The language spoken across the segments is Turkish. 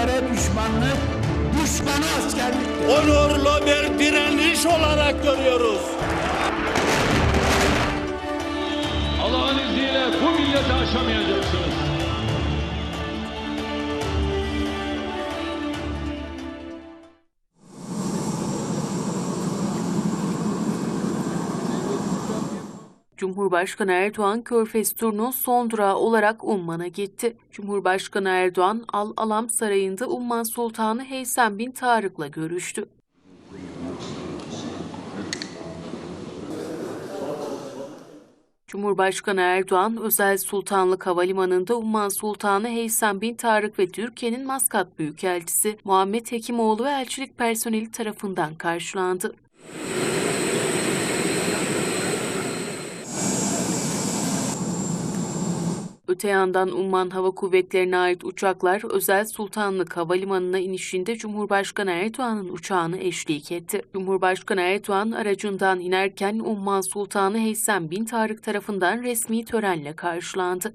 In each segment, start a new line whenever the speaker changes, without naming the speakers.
askere düşmanlık, düşmana askerliktir.
onurlu bir direniş olarak görüyoruz.
Allah'ın izniyle bu milleti aşamayacaksınız.
Cumhurbaşkanı Erdoğan Körfez turunun son durağı olarak Umman'a gitti. Cumhurbaşkanı Erdoğan Al Alam Sarayı'nda Umman Sultanı Heysem bin Tarık'la görüştü. Cumhurbaşkanı Erdoğan, Özel Sultanlık Havalimanı'nda Umman Sultanı Heysem bin Tarık ve Türkiye'nin Maskat Büyükelçisi Muhammed Hekimoğlu ve elçilik personeli tarafından karşılandı. Öte yandan Umman Hava Kuvvetleri'ne ait uçaklar Özel Sultanlık Havalimanı'na inişinde Cumhurbaşkanı Erdoğan'ın uçağını eşlik etti. Cumhurbaşkanı Erdoğan aracından inerken Umman Sultanı Heysem bin Tarık tarafından resmi törenle karşılandı.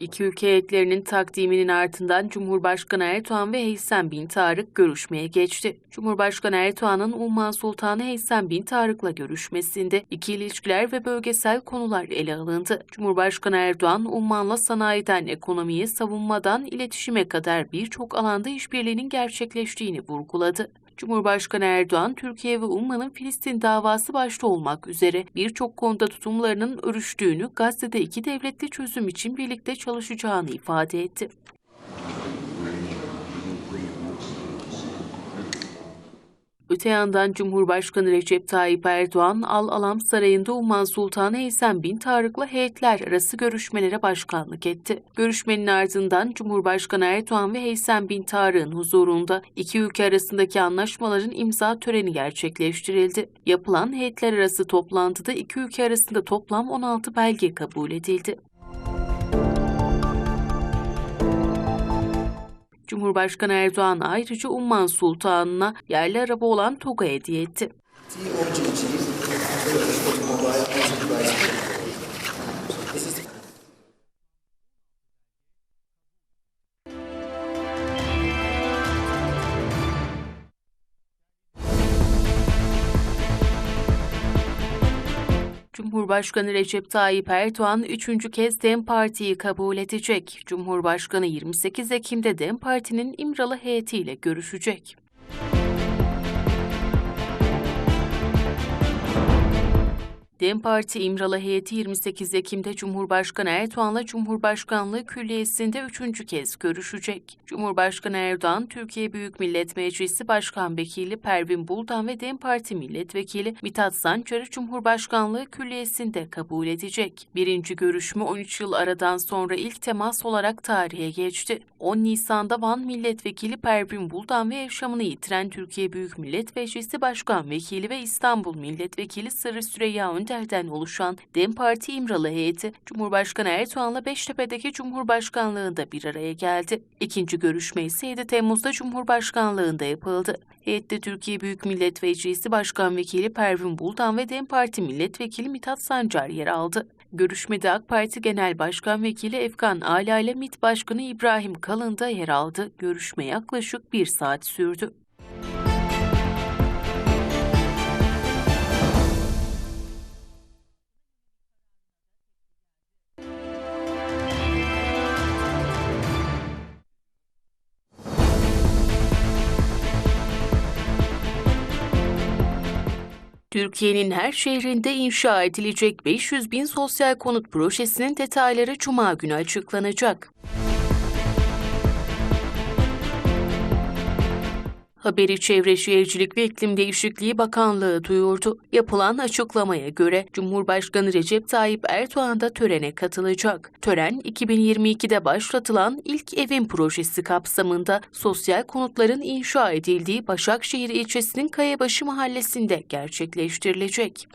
İki ülke heyetlerinin takdiminin ardından Cumhurbaşkanı Erdoğan ve Heysem bin Tarık görüşmeye geçti. Cumhurbaşkanı Erdoğan'ın Umman Sultanı Heysem bin Tarık'la görüşmesinde iki ilişkiler ve bölgesel konular ele alındı. Cumhurbaşkanı Erdoğan, Umman'la sanayiden ekonomiye, savunmadan iletişime kadar birçok alanda işbirliğinin gerçekleştiğini vurguladı. Cumhurbaşkanı Erdoğan, Türkiye ve Umman'ın Filistin davası başta olmak üzere birçok konuda tutumlarının örüştüğünü, Gazze'de iki devletli çözüm için birlikte çalışacağını ifade etti. Öte yandan Cumhurbaşkanı Recep Tayyip Erdoğan, Al Alam Sarayı'nda Umman Sultanı Heysem bin Tarık'la heyetler arası görüşmelere başkanlık etti. Görüşmenin ardından Cumhurbaşkanı Erdoğan ve Heysem bin Tarık'ın huzurunda iki ülke arasındaki anlaşmaların imza töreni gerçekleştirildi. Yapılan heyetler arası toplantıda iki ülke arasında toplam 16 belge kabul edildi. Cumhurbaşkanı Erdoğan ayrıca Umman Sultanı'na yerli araba olan TOG'a hediye etti. Cumhurbaşkanı Recep Tayyip Erdoğan üçüncü kez DEM Parti'yi kabul edecek. Cumhurbaşkanı 28 Ekim'de DEM Parti'nin İmralı heyetiyle görüşecek. DEM Parti İmralı heyeti 28 Ekim'de Cumhurbaşkanı Erdoğan'la Cumhurbaşkanlığı Külliyesi'nde üçüncü kez görüşecek. Cumhurbaşkanı Erdoğan, Türkiye Büyük Millet Meclisi Başkan Vekili Pervin Buldan ve DEM Parti Milletvekili Mithat Sancar'ı Cumhurbaşkanlığı Külliyesi'nde kabul edecek. Birinci görüşme 13 yıl aradan sonra ilk temas olarak tarihe geçti. 10 Nisan'da Van Milletvekili Pervin Buldan ve yaşamını yitiren Türkiye Büyük Millet Meclisi Başkan Vekili ve İstanbul Milletvekili Sırrı Süreyya Önder'den oluşan DEM Parti İmralı heyeti, Cumhurbaşkanı Erdoğan'la Beştepe'deki Cumhurbaşkanlığında bir araya geldi. İkinci görüşme ise 7 Temmuz'da Cumhurbaşkanlığında yapıldı. Heyette Türkiye Büyük Millet Meclisi Başkan Vekili Pervin Buldan ve DEM Parti Milletvekili Mithat Sancar yer aldı. Görüşmede AK Parti Genel Başkan Vekili Efkan Ala ile MİT Başkanı İbrahim Kalın da yer aldı. Görüşme yaklaşık bir saat sürdü. Türkiye'nin her şehrinde inşa edilecek 500 bin sosyal konut projesinin detayları Cuma günü açıklanacak. Haberi Çevre Şehircilik ve İklim Değişikliği Bakanlığı duyurdu. Yapılan açıklamaya göre Cumhurbaşkanı Recep Tayyip Erdoğan da törene katılacak. Tören 2022'de başlatılan ilk evin projesi kapsamında sosyal konutların inşa edildiği Başakşehir ilçesinin Kayabaşı mahallesinde gerçekleştirilecek.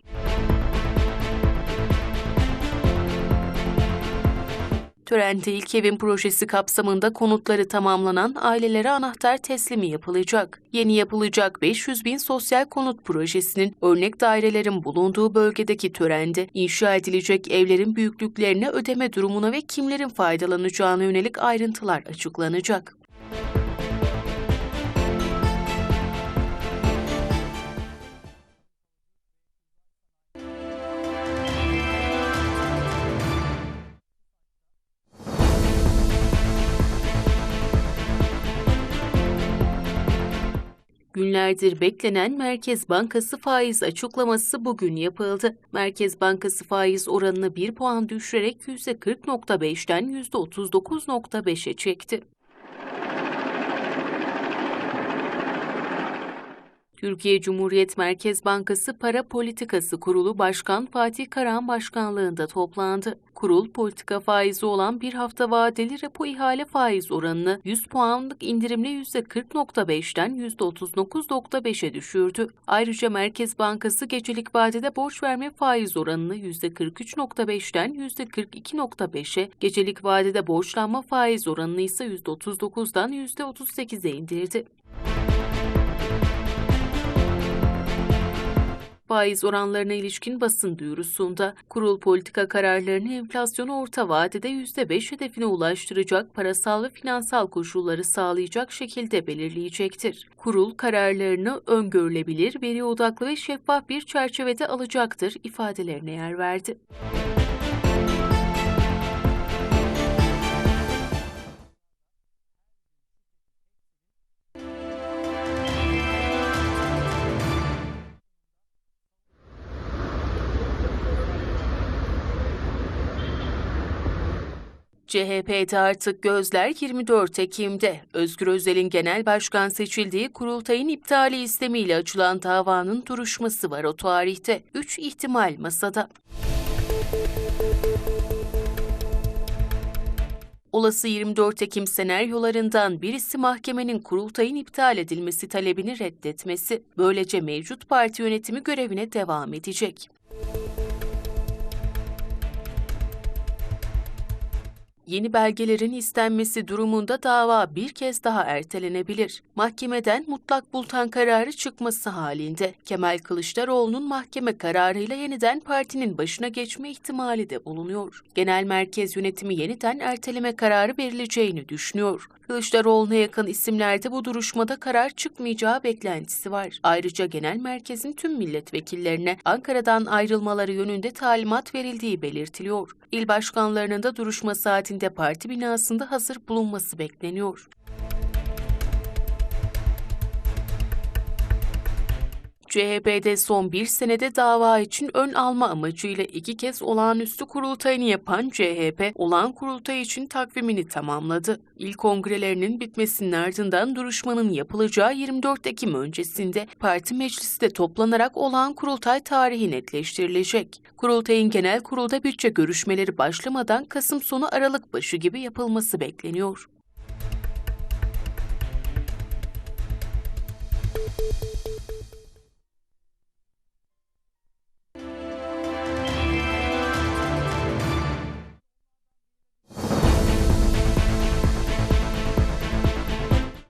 Törende ilk evin projesi kapsamında konutları tamamlanan ailelere anahtar teslimi yapılacak. Yeni yapılacak 500 bin sosyal konut projesinin örnek dairelerin bulunduğu bölgedeki törende inşa edilecek evlerin büyüklüklerine, ödeme durumuna ve kimlerin faydalanacağına yönelik ayrıntılar açıklanacak. Günlerdir beklenen Merkez Bankası faiz açıklaması bugün yapıldı. Merkez Bankası faiz oranını 1 puan düşürerek %40.5'ten %39.5'e çekti. Türkiye Cumhuriyet Merkez Bankası Para Politikası Kurulu Başkan Fatih Karahan başkanlığında toplandı. Kurul, politika faizi olan bir hafta vadeli repo ihale faiz oranını 100 puanlık indirimle %40.5'ten %39.5'e düşürdü. Ayrıca Merkez Bankası gecelik vadede borç verme faiz oranını %43.5'ten %42.5'e, gecelik vadede borçlanma faiz oranını ise %39'dan %38'e indirdi. Faiz oranlarına ilişkin basın duyurusunda kurul politika kararlarını enflasyonu orta vadede %5 hedefine ulaştıracak parasal ve finansal koşulları sağlayacak şekilde belirleyecektir. Kurul kararlarını öngörülebilir, veri odaklı ve şeffaf bir çerçevede alacaktır ifadelerine yer verdi. CHP'de artık gözler 24 Ekim'de. Özgür Özel'in genel başkan seçildiği kurultayın iptali istemiyle açılan davanın duruşması var o tarihte. Üç ihtimal masada. Olası 24 Ekim senaryolarından birisi mahkemenin kurultayın iptal edilmesi talebini reddetmesi. Böylece mevcut parti yönetimi görevine devam edecek. Yeni belgelerin istenmesi durumunda dava bir kez daha ertelenebilir. Mahkemeden mutlak bultan kararı çıkması halinde Kemal Kılıçdaroğlu'nun mahkeme kararıyla yeniden partinin başına geçme ihtimali de bulunuyor. Genel merkez yönetimi yeniden erteleme kararı verileceğini düşünüyor. Kılıçdaroğlu'na yakın isimlerde bu duruşmada karar çıkmayacağı beklentisi var. Ayrıca genel merkezin tüm milletvekillerine Ankara'dan ayrılmaları yönünde talimat verildiği belirtiliyor. İl başkanlarının da duruşma saatinde parti binasında hazır bulunması bekleniyor. CHP'de son bir senede dava için ön alma amacıyla iki kez olağanüstü kurultayını yapan CHP, olağan kurultay için takvimini tamamladı. İl kongrelerinin bitmesinin ardından duruşmanın yapılacağı 24 Ekim öncesinde parti meclisi de toplanarak olağan kurultay tarihi netleştirilecek. Kurultayın genel kurulda bütçe görüşmeleri başlamadan Kasım sonu Aralık başı gibi yapılması bekleniyor.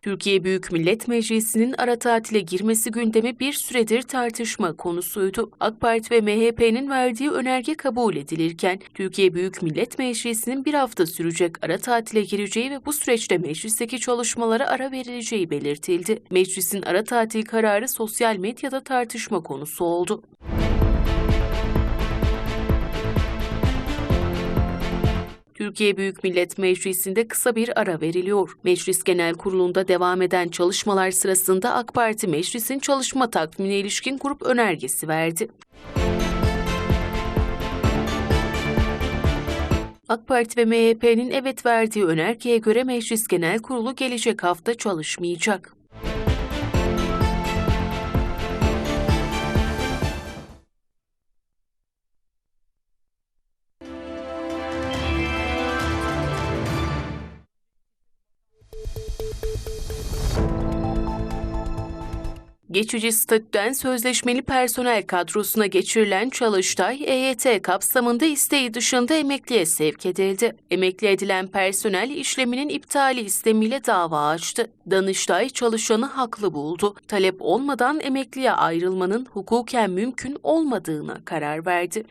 Türkiye Büyük Millet Meclisi'nin ara tatile girmesi gündemi bir süredir tartışma konusuydu. AK Parti ve MHP'nin verdiği önerge kabul edilirken, Türkiye Büyük Millet Meclisi'nin bir hafta sürecek ara tatile gireceği ve bu süreçte meclisteki çalışmalara ara verileceği belirtildi. Meclisin ara tatil kararı sosyal medyada tartışma konusu oldu. Türkiye Büyük Millet Meclisi'nde kısa bir ara veriliyor. Meclis Genel Kurulu'nda devam eden çalışmalar sırasında AK Parti meclisin çalışma takvimine ilişkin grup önergesi verdi. AK Parti ve MHP'nin evet verdiği önergeye göre Meclis Genel Kurulu gelecek hafta çalışmayacak. Geçici statüden sözleşmeli personel kadrosuna geçirilen Çalıştay, EYT kapsamında isteği dışında emekliye sevk edildi. Emekli edilen personel işleminin iptali istemiyle dava açtı. Danıştay çalışanı haklı buldu. Talep olmadan emekliye ayrılmanın hukuken mümkün olmadığına karar verdi.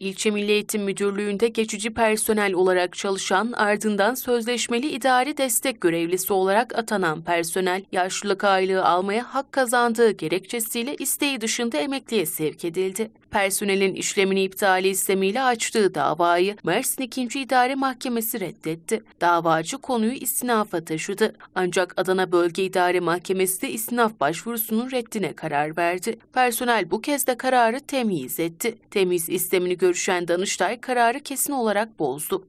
İlçe Milli Eğitim Müdürlüğü'nde geçici personel olarak çalışan ardından sözleşmeli idari destek görevlisi olarak atanan personel yaşlılık aylığı almaya hak kazandığı gerekçesiyle isteği dışında emekliye sevk edildi. Personelin işlemini iptali istemiyle açtığı davayı Mersin 2. İdare Mahkemesi reddetti. Davacı konuyu istinafa taşıdı. Ancak Adana Bölge İdare Mahkemesi de istinaf başvurusunun reddine karar verdi. Personel bu kez de kararı temyiz etti. Temyiz istemini görüşen Danıştay kararı kesin olarak bozdu.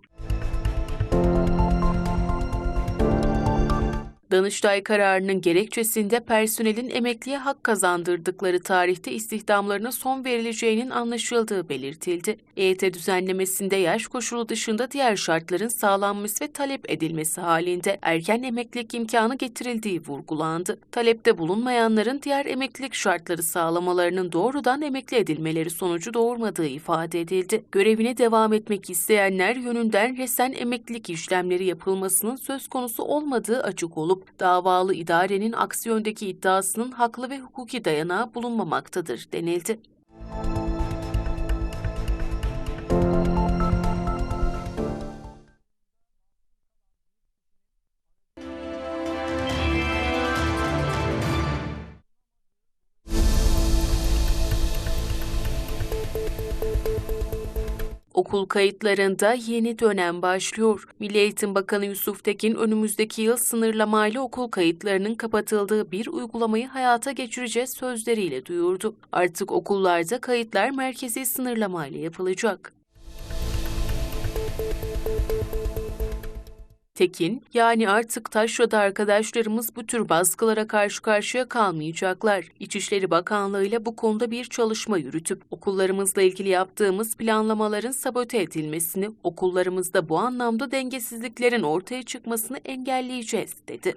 Danıştay kararının gerekçesinde personelin emekliye hak kazandırdıkları tarihte istihdamlarına son verileceğinin anlaşıldığı belirtildi. EYT düzenlemesinde yaş koşulu dışında diğer şartların sağlanması ve talep edilmesi halinde erken emeklilik imkanı getirildiği vurgulandı. Talepte bulunmayanların diğer emeklilik şartları sağlamalarının doğrudan emekli edilmeleri sonucu doğurmadığı ifade edildi. Görevine devam etmek isteyenler yönünden resen emeklilik işlemleri yapılmasının söz konusu olmadığı açık olup davalı idarenin aksi yöndeki iddiasının haklı ve hukuki dayanağı bulunmamaktadır denildi. Okul kayıtlarında yeni dönem başlıyor. Milli Eğitim Bakanı Yusuf Tekin önümüzdeki yıl sınırlamayla okul kayıtlarının kapatıldığı bir uygulamayı hayata geçireceğiz sözleriyle duyurdu. Artık okullarda kayıtlar merkezi sınırlamayla yapılacak. Tekin, yani artık taşrada arkadaşlarımız bu tür baskılara karşı karşıya kalmayacaklar. İçişleri Bakanlığı ile bu konuda bir çalışma yürütüp okullarımızla ilgili yaptığımız planlamaların sabote edilmesini, okullarımızda bu anlamda dengesizliklerin ortaya çıkmasını engelleyeceğiz, dedi.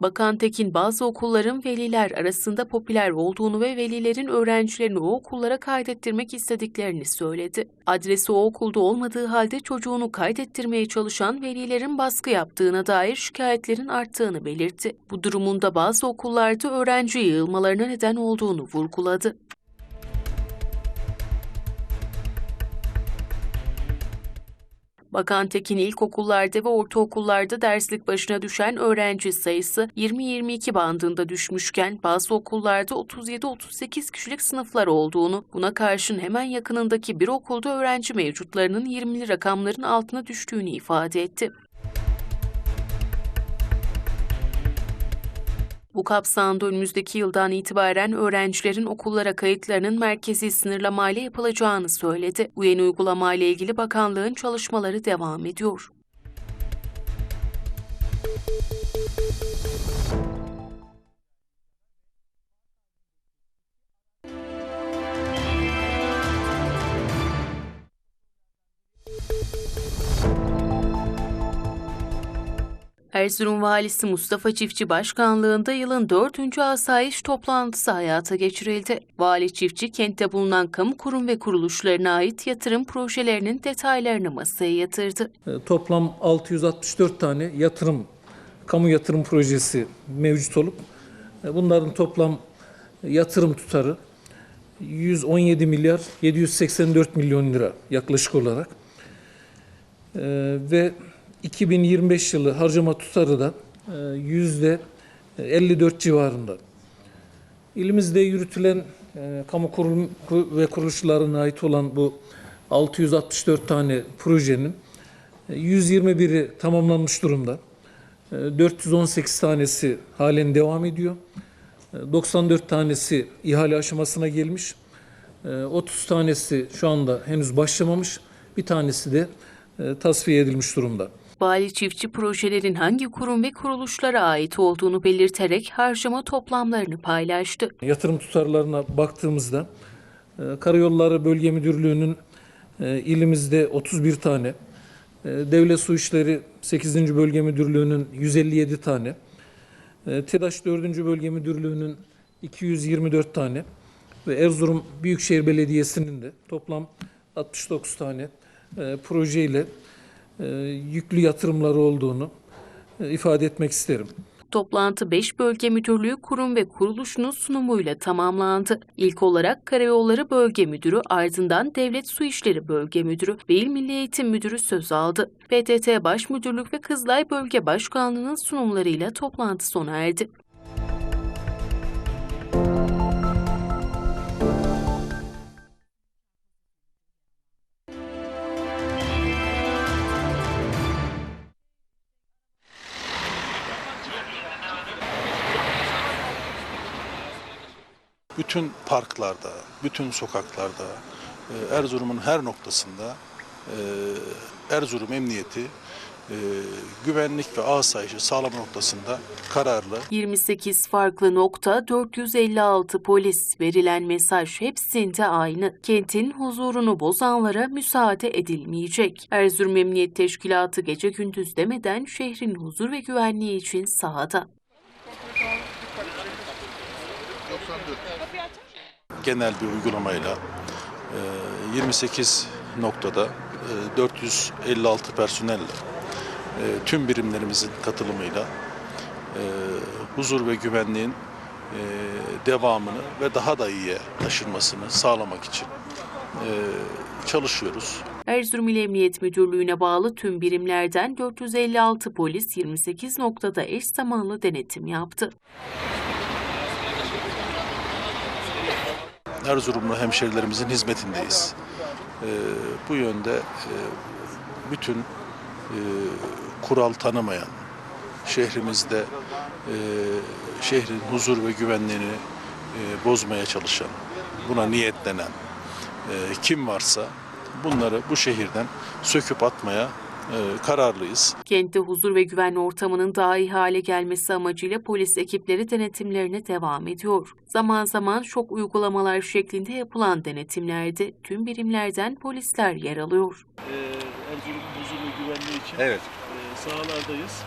Bakan Tekin bazı okulların veliler arasında popüler olduğunu ve velilerin öğrencilerini o okullara kaydettirmek istediklerini söyledi. Adresi o okulda olmadığı halde çocuğunu kaydettirmeye çalışan velilerin baskı yaptığına dair şikayetlerin arttığını belirtti. Bu durumun da bazı okullarda öğrenci yığılmalarına neden olduğunu vurguladı. Bakan Tekin ilkokullarda ve ortaokullarda derslik başına düşen öğrenci sayısı 20-22 bandında düşmüşken bazı okullarda 37-38 kişilik sınıflar olduğunu, buna karşın hemen yakınındaki bir okulda öğrenci mevcutlarının 20'li rakamların altına düştüğünü ifade etti. Bu kapsamda önümüzdeki yıldan itibaren öğrencilerin okullara kayıtlarının merkezi sınırlamayla yapılacağını söyledi. Bu yeni uygulamayla ilgili bakanlığın çalışmaları devam ediyor. Erzurum Valisi Mustafa Çiftçi Başkanlığında yılın dördüncü asayiş toplantısı hayata geçirildi. Vali Çiftçi, kentte bulunan kamu kurum ve kuruluşlarına ait yatırım projelerinin detaylarını masaya yatırdı.
E, Toplam 664 tane yatırım, kamu yatırım projesi mevcut olup e, bunların toplam yatırım tutarı 117 milyar 784 milyon lira yaklaşık olarak E, ve 2025 yılı harcama tutarı da e, yüzde 54 civarında. İlimizde yürütülen e, kamu kurum ve kuruluşlarına ait olan bu 664 tane projenin e, 121'i tamamlanmış durumda. E, 418 tanesi halen devam ediyor. E, 94 tanesi ihale aşamasına gelmiş. E, 30 tanesi şu anda henüz başlamamış. Bir tanesi de e, tasfiye edilmiş durumda.
Vali Çiftçi projelerin hangi kurum ve kuruluşlara ait olduğunu belirterek harcama toplamlarını paylaştı.
Yatırım tutarlarına baktığımızda e, Karayolları Bölge Müdürlüğü'nün e, ilimizde 31 tane, e, Devlet Su İşleri 8. Bölge Müdürlüğü'nün 157 tane, TEDAŞ 4. Bölge Müdürlüğü'nün 224 tane ve Erzurum Büyükşehir Belediyesi'nin de toplam 69 tane projeyle yüklü yatırımları olduğunu e, ifade etmek isterim.
Toplantı 5 bölge müdürlüğü kurum ve kuruluşunun sunumuyla tamamlandı. İlk olarak Karayolları Bölge Müdürü ardından Devlet Su İşleri Bölge Müdürü ve İl Milli Eğitim Müdürü söz aldı. PTT Baş Müdürlük ve Kızılay Bölge Başkanlığı'nın sunumlarıyla toplantı sona erdi.
Bütün parklarda, bütün sokaklarda, e, Erzurum'un her noktasında e, Erzurum Emniyeti e, güvenlik ve asayişi sağlama noktasında kararlı.
28 farklı nokta, 456 polis. Verilen mesaj hepsinde aynı. Kentin huzurunu bozanlara müsaade edilmeyecek. Erzurum Emniyet Teşkilatı gece gündüz demeden şehrin huzur ve güvenliği için sahada.
Genel bir uygulamayla e, 28 noktada e, 456 personelle e, tüm birimlerimizin katılımıyla e, huzur ve güvenliğin devamını ve daha da iyiye taşınmasını sağlamak için çalışıyoruz.
Erzurum İl Emniyet Müdürlüğü'ne bağlı tüm birimlerden 456 polis 28 noktada eş zamanlı denetim yaptı.
Erzurumlu hemşerilerimizin hizmetindeyiz. Ee, bu yönde e, bütün e, kural tanımayan, şehrimizde e, şehrin huzur ve güvenliğini e, bozmaya çalışan, buna niyetlenen e, kim varsa bunları bu şehirden söküp atmaya e, kararlıyız.
Kentte huzur ve güven ortamının daha iyi hale gelmesi amacıyla polis ekipleri denetimlerine devam ediyor. Zaman zaman şok uygulamalar şeklinde yapılan denetimlerde tüm birimlerden polisler yer alıyor.
Erzurum huzur ve güvenliği için
Evet.
e, sahalardayız.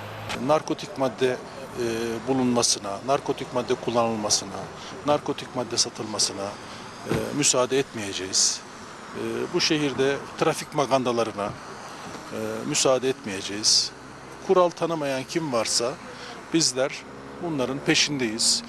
narkotik madde e, bulunmasına, narkotik madde kullanılmasına, narkotik madde satılmasına e, müsaade etmeyeceğiz. E, bu şehirde trafik magandalarına müsaade etmeyeceğiz. Kural tanımayan kim varsa bizler bunların peşindeyiz.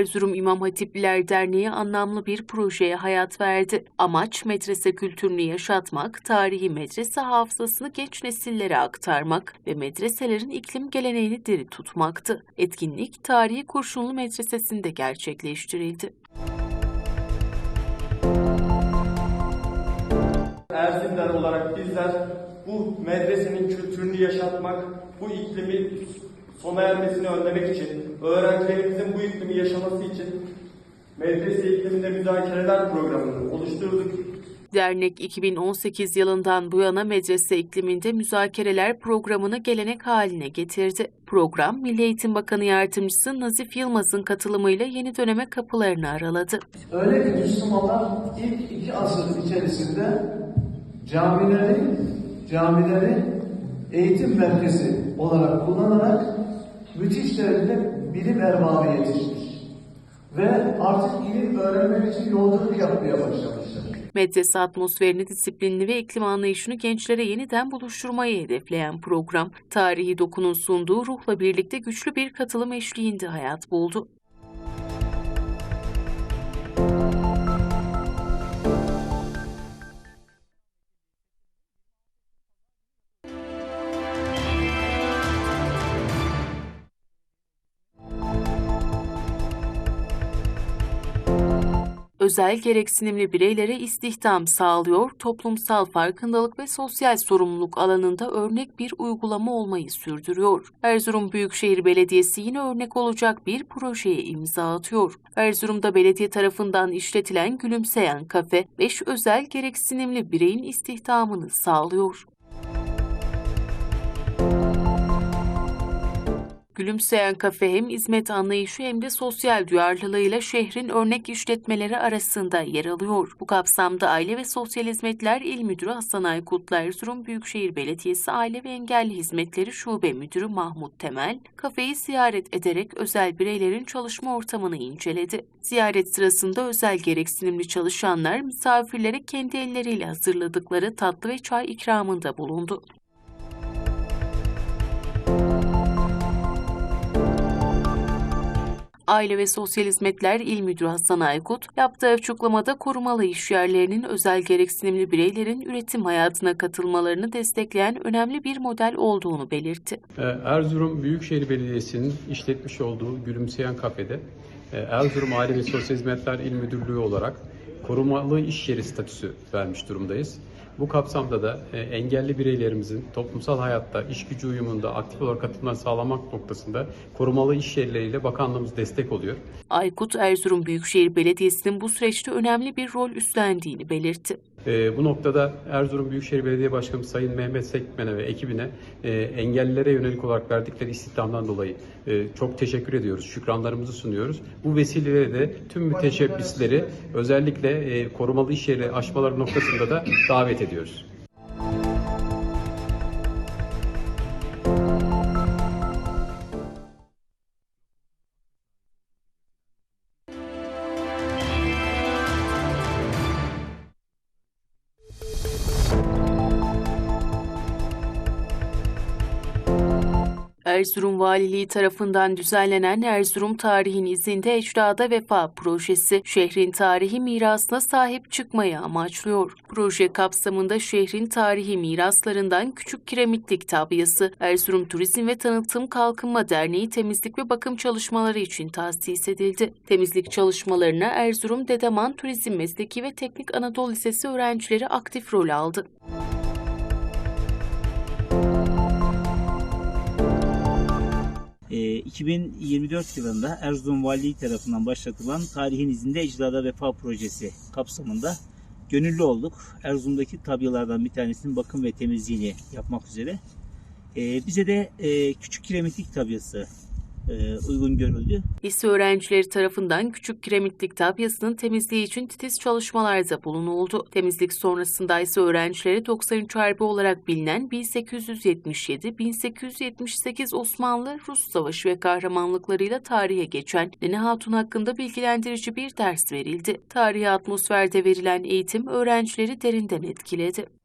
Erzurum İmam Hatipliler Derneği anlamlı bir projeye hayat verdi. Amaç medrese kültürünü yaşatmak, tarihi medrese hafızasını genç nesillere aktarmak ve medreselerin iklim geleneğini diri tutmaktı. Etkinlik Tarihi Kurşunlu Medresesi'nde gerçekleştirildi.
Erzinler olarak bizler bu medresenin kültürünü yaşatmak, bu iklimi sona ermesini önlemek için, öğrencilerimizin bu iklimi yaşaması için medrese ikliminde müzakereler programını oluşturduk.
Dernek 2018 yılından bu yana medrese ikliminde müzakereler programını gelenek haline getirdi. Program, Milli Eğitim Bakanı Yardımcısı Nazif Yılmaz'ın katılımıyla yeni döneme kapılarını araladı.
Öyle ki Müslümanlar ilk iki asır içerisinde camileri, camileri eğitim merkezi olarak kullanarak müthiş derecede bilim erbabı yetişmiş. Ve artık ilim öğrenmek için yolculuk yapmaya başlamışlar.
Medrese atmosferini, disiplinli ve iklim anlayışını gençlere yeniden buluşturmayı hedefleyen program, tarihi dokunun sunduğu ruhla birlikte güçlü bir katılım eşliğinde hayat buldu. Özel gereksinimli bireylere istihdam sağlıyor, toplumsal farkındalık ve sosyal sorumluluk alanında örnek bir uygulama olmayı sürdürüyor. Erzurum Büyükşehir Belediyesi yine örnek olacak bir projeye imza atıyor. Erzurum'da belediye tarafından işletilen Gülümseyen Kafe, 5 özel gereksinimli bireyin istihdamını sağlıyor. Gülümseyen Kafe hem hizmet anlayışı hem de sosyal duyarlılığıyla şehrin örnek işletmeleri arasında yer alıyor. Bu kapsamda Aile ve Sosyal Hizmetler İl Müdürü Hasan Aykut'la Erzurum Büyükşehir Belediyesi Aile ve Engelli Hizmetleri Şube Müdürü Mahmut Temel, kafeyi ziyaret ederek özel bireylerin çalışma ortamını inceledi. Ziyaret sırasında özel gereksinimli çalışanlar misafirlere kendi elleriyle hazırladıkları tatlı ve çay ikramında bulundu. Aile ve Sosyal Hizmetler İl Müdürü Hasan Aykut, yaptığı açıklamada korumalı iş yerlerinin özel gereksinimli bireylerin üretim hayatına katılmalarını destekleyen önemli bir model olduğunu belirtti.
Ee, Erzurum Büyükşehir Belediyesi'nin işletmiş olduğu Gülümseyen Kafede, e, Erzurum Aile ve Sosyal Hizmetler İl Müdürlüğü olarak korumalı iş yeri statüsü vermiş durumdayız. Bu kapsamda da e, engelli bireylerimizin toplumsal hayatta iş gücü uyumunda aktif olarak katılımlarını sağlamak noktasında korumalı iş yerleriyle bakanlığımız destek oluyor.
Aykut, Erzurum Büyükşehir Belediyesi'nin bu süreçte önemli bir rol üstlendiğini belirtti.
E, bu noktada Erzurum Büyükşehir Belediye Başkanı Sayın Mehmet Sekmen'e ve ekibine e, engellilere yönelik olarak verdikleri istihdamdan dolayı e, çok teşekkür ediyoruz. Şükranlarımızı sunuyoruz. Bu vesileyle de tüm müteşebbisleri özellikle e, korumalı iş yeri aşmaları noktasında da davet ediyoruz.
Erzurum Valiliği tarafından düzenlenen Erzurum Tarihin İzinde Ecdada Vefa projesi, şehrin tarihi mirasına sahip çıkmayı amaçlıyor. Proje kapsamında şehrin tarihi miraslarından Küçük Kiremitlik Tabyası, Erzurum Turizm ve Tanıtım Kalkınma Derneği temizlik ve bakım çalışmaları için tahsis edildi. Temizlik çalışmalarına Erzurum Dedeman Turizm Mesleki ve Teknik Anadolu Lisesi öğrencileri aktif rol aldı.
2024 yılında Erzurum Valiliği tarafından başlatılan Tarihin İzinde Ecdada Vefa Projesi kapsamında gönüllü olduk. Erzurum'daki tabyalardan bir tanesinin bakım ve temizliğini yapmak üzere. Ee, bize de e, küçük kiremitlik tabyası uygun görüldü.
Lise öğrencileri tarafından Küçük Kiremitlik Tabyası'nın temizliği için titiz çalışmalarda bulunuldu. Temizlik sonrasında ise öğrencileri 93 Harbi olarak bilinen 1877-1878 Osmanlı Rus Savaşı ve kahramanlıklarıyla tarihe geçen Nene Hatun hakkında bilgilendirici bir ders verildi. Tarihi atmosferde verilen eğitim öğrencileri derinden etkiledi.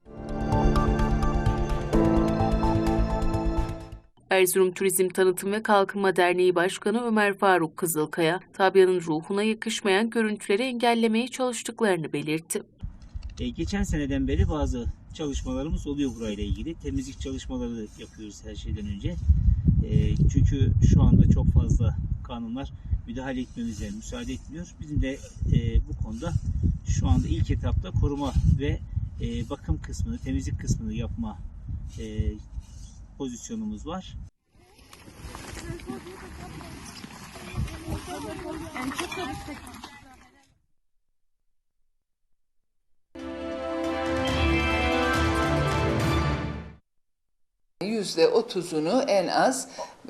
Erzurum Turizm Tanıtım ve Kalkınma Derneği Başkanı Ömer Faruk Kızılkaya, tabyanın ruhuna yakışmayan görüntüleri engellemeye çalıştıklarını belirtti.
Ee, geçen seneden beri bazı çalışmalarımız oluyor burayla ilgili. Temizlik çalışmaları yapıyoruz her şeyden önce. Ee, çünkü şu anda çok fazla kanunlar müdahale etmemize müsaade etmiyor. Bizim de e, bu konuda şu anda ilk etapta koruma ve e, bakım kısmını, temizlik kısmını yapma e, pozisyonumuz var.
Yüzde otuzunu en az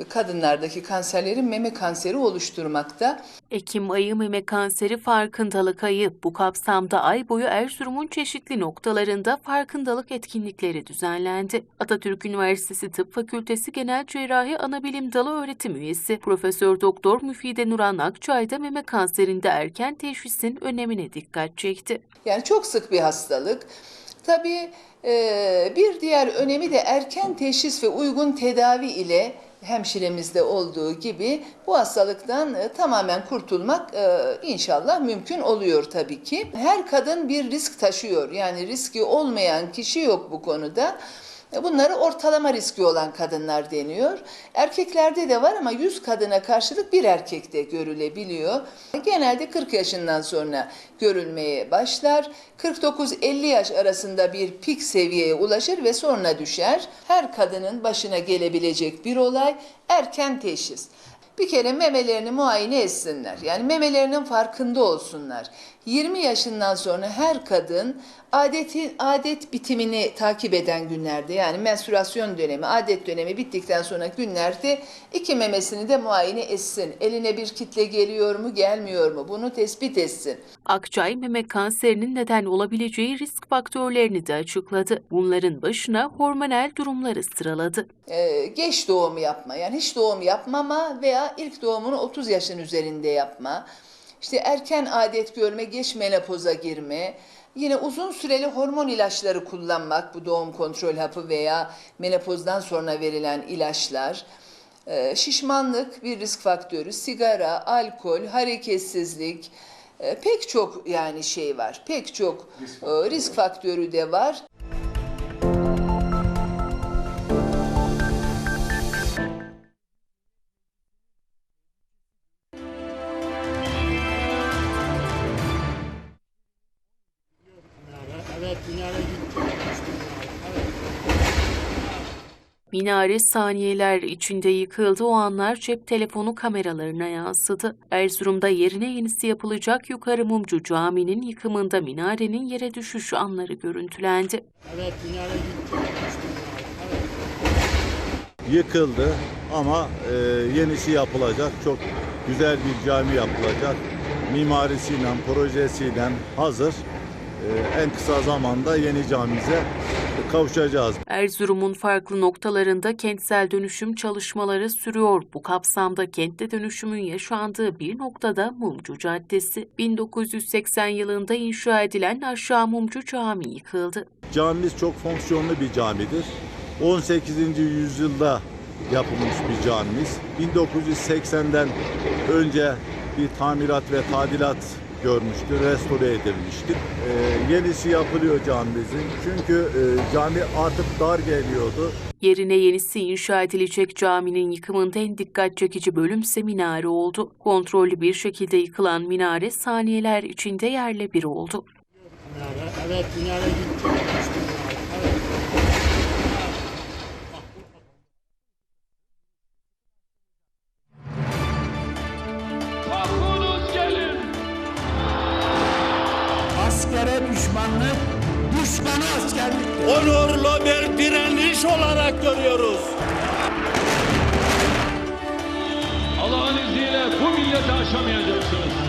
kadınlardaki kanserlerin meme kanseri oluşturmakta.
Ekim ayı meme kanseri farkındalık ayı. Bu kapsamda ay boyu Erzurum'un çeşitli noktalarında farkındalık etkinlikleri düzenlendi. Atatürk Üniversitesi Tıp Fakültesi Genel Cerrahi Anabilim Dalı öğretim üyesi Profesör Doktor Müfide Nuran Akçay da meme kanserinde erken teşhisin önemine dikkat çekti.
Yani çok sık bir hastalık. Tabii bir diğer önemi de erken teşhis ve uygun tedavi ile hemşiremizde olduğu gibi bu hastalıktan e, tamamen kurtulmak e, inşallah mümkün oluyor tabii ki. Her kadın bir risk taşıyor. Yani riski olmayan kişi yok bu konuda. E, Bunları ortalama riski olan kadınlar deniyor. Erkeklerde de var ama 100 kadına karşılık bir erkekte görülebiliyor. Genelde 40 yaşından sonra görülmeye başlar. 49-50 yaş arasında bir pik seviyeye ulaşır ve sonra düşer. Her kadının başına gelebilecek bir olay erken teşhis. Bir kere memelerini muayene etsinler. Yani memelerinin farkında olsunlar. 20 yaşından sonra her kadın adetin adet bitimini takip eden günlerde yani menstruasyon dönemi, adet dönemi bittikten sonra günlerde iki memesini de muayene etsin. Eline bir kitle geliyor mu, gelmiyor mu? Bunu tespit etsin.
Akçay, meme kanserinin neden olabileceği risk faktörlerini de açıkladı. Bunların başına hormonal durumları sıraladı.
Ee, geç doğum yapma yani hiç doğum yapmama veya ilk doğumunu 30 yaşın üzerinde yapma. İşte erken adet görme, geç menopoza girme, yine uzun süreli hormon ilaçları kullanmak, bu doğum kontrol hapı veya menopozdan sonra verilen ilaçlar, Ee, şişmanlık bir risk faktörü, sigara, alkol, hareketsizlik, e, pek çok yani şey var, pek çok e, risk faktörü de var.
Minare
saniyeler içinde yıkıldı. O anlar cep telefonu kameralarına yansıdı. Erzurum'da yerine yenisi yapılacak Yukarı Mumcu Camii'nin yıkımında minarenin yere düşüş anları görüntülendi.
Evet, minare gitti.
yıkıldı ama e, yenisi yapılacak. Çok güzel bir cami yapılacak. Mimarisiyle, projesiyle hazır. E, en kısa zamanda yeni camimize kavuşacağız.
Erzurum'un farklı noktalarında kentsel dönüşüm çalışmaları sürüyor. Bu kapsamda kentte dönüşümün yaşandığı bir noktada Mumcu Caddesi. 1980 yılında inşa edilen Aşağı Mumcu Camii yıkıldı.
Camimiz çok fonksiyonlu bir camidir. 18. yüzyılda yapılmış bir camimiz. 1980'den önce bir tamirat ve tadilat görmüştü, restore edilmiştir. Ee, yenisi yapılıyor camimizin. Çünkü e, cami artık dar geliyordu.
Yerine yenisi inşa edilecek caminin yıkımında en dikkat çekici bölümse minare oldu. Kontrollü bir şekilde yıkılan minare saniyeler içinde yerle bir oldu.
Minare, evet, minare gitti. Düşmanlık, düşmana askerliktir.
Onurlu bir direniş olarak görüyoruz.
Allah'ın izniyle bu milleti aşamayacaksınız.